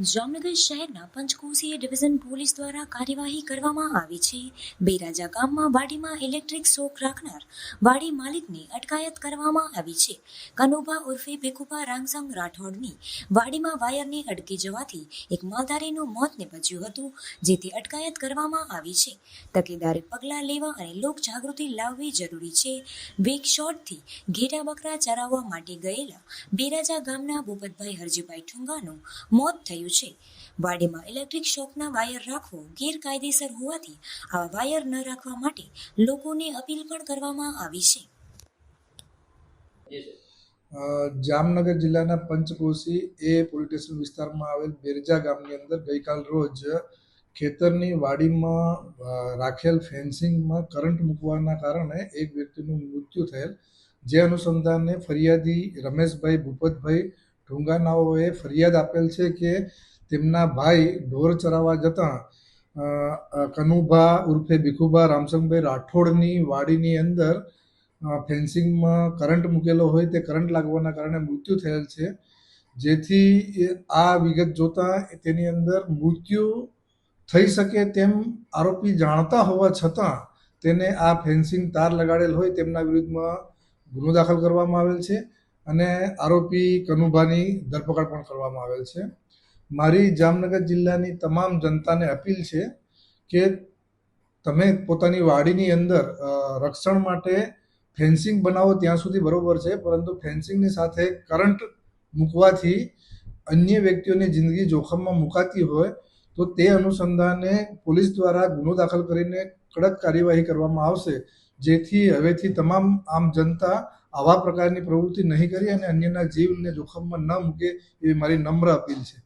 જામનગર શહેરના પંચકોશીય division police દ્વારા કાર્યવાહી કરવામાં આવી છે. બેરાજા ગામમાં વાડીમાં ઇલેક્ટ્રિક શોક રાખનાર વાડી માલિકની અટકાયત કરવામાં આવી છે. કનુભા ઉર્ફે ભેખુભા રામસંગ રાઠોડની વાડીમાં વાયરની અડકી જવાથી એક માલધારીનું મોત નીપજ્યું હતું, જેથી અટકાયત કરવામાં આવી છે. તકેદારે પગલાં લેવા અને લોક જાગૃતિ લાવવી જરૂરી છે. વેક શોર્ટથી ઘેટા બકરા ચરાવવા માટે ગયેલા બેરાજા ગામના ભૂપતભાઈ હરજીભાઈ ઠુંગાનું મોત થયું છે. વાડીમાં ઇલેક્ટ્રિક શોકના વાયર રાખવો ગેરકાયદેસર હોવાથી આવા વાયર ન રાખવા માટે લોકોને અપીલ પણ કરવામાં આવી છે. જામનગર જિલ્લાના પંચકોશી એ પોલીસ સ્ટેશન વિસ્તારમાં આવેલ બેરજા ગામની અંદર ગઈકાલ રોજ ખેતરની વાડીમાં રાખેલ ફેન્સિંગમાં કરંટ મૂકવાના કારણે એક વ્યક્તિનું મૃત્યુ થયેલ. જે અનુસંધાને ફરિયાદી રમેશભાઈ ભૂપતભાઈ ઢુંગાનાઓએ ફરિયાદ આપેલ છે કે તેમના ભાઈ ઢોર ચરાવવા જતાં કનુભા ઉર્ફે ભીખુભા રામસંગભાઈ રાઠોડની વાડીની અંદર ફેન્સિંગમાં કરંટ મૂકેલો હોય તે કરંટ લાગવાના કારણે મૃત્યુ થયેલ છે. જેથી આ વિગત જોતાં તેની અંદર મૃત્યુ થઈ શકે તેમ આરોપી જાણતા હોવા છતાં તેને આ ફેન્સિંગ તાર લગાડેલ હોય તેમના વિરુદ્ધમાં ગુનો દાખલ કરવામાં આવેલ છે. અને આરોપી કનુભાની ધરપકડ પણ કરવામાં આવેલ છે. મારી જામનગર જિલ્લાની તમામ જનતાને અપીલ છે કે તમે પોતાની વાડીની અંદર રક્ષણ માટે ફેન્સિંગ બનાવો ત્યાં સુધી બરોબર છે, પરંતુ ફેન્સિંગની સાથે કરંટ મૂકવાથી અન્ય વ્યક્તિઓની જિંદગી જોખમમાં મુકાતી હોય તો તે અનુસંધાને પોલીસ દ્વારા ગુનો દાખલ કરીને કડક કાર્યવાહી કરવામાં આવશે, જેથી હવેથી તમામ આમ જનતા આવા પ્રકારની પ્રવૃત્તિ નહીં કરી અને અન્યના જીવને જોખમમાં ન મૂકે એવી મારી નમ્ર અપીલ છે.